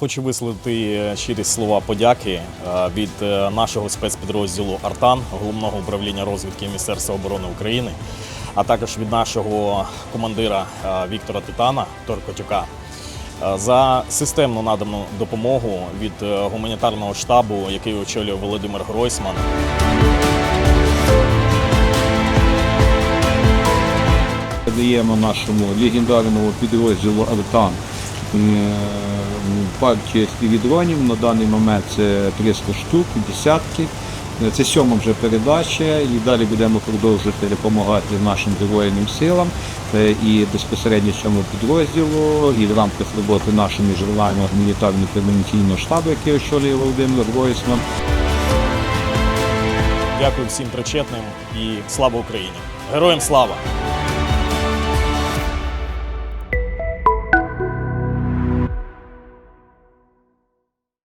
Хочу висловити щирі слова подяки е, від е, нашого спецпідрозділу Артан, головного управління розвідки Міністерства оборони України, а також від нашого командира е, Віктора Титана Торкотюка е, за системну надану допомогу від е, гуманітарного штабу, який очолює Володимир Гройсман. Даємо нашому легендарному підрозділу Артан е, партію співдронів. На даний момент це 300 штук, десятки. Це сьома вже передача, і далі будемо продовжувати допомагати нашим Збройним силам і безпосередньо цьому підрозділу, і в рамках роботи нашого міжнародного гуманітарно-превенційного штабу, який очолює Володимир Гройсман. Дякую всім причетним і слава Україні! Героям слава!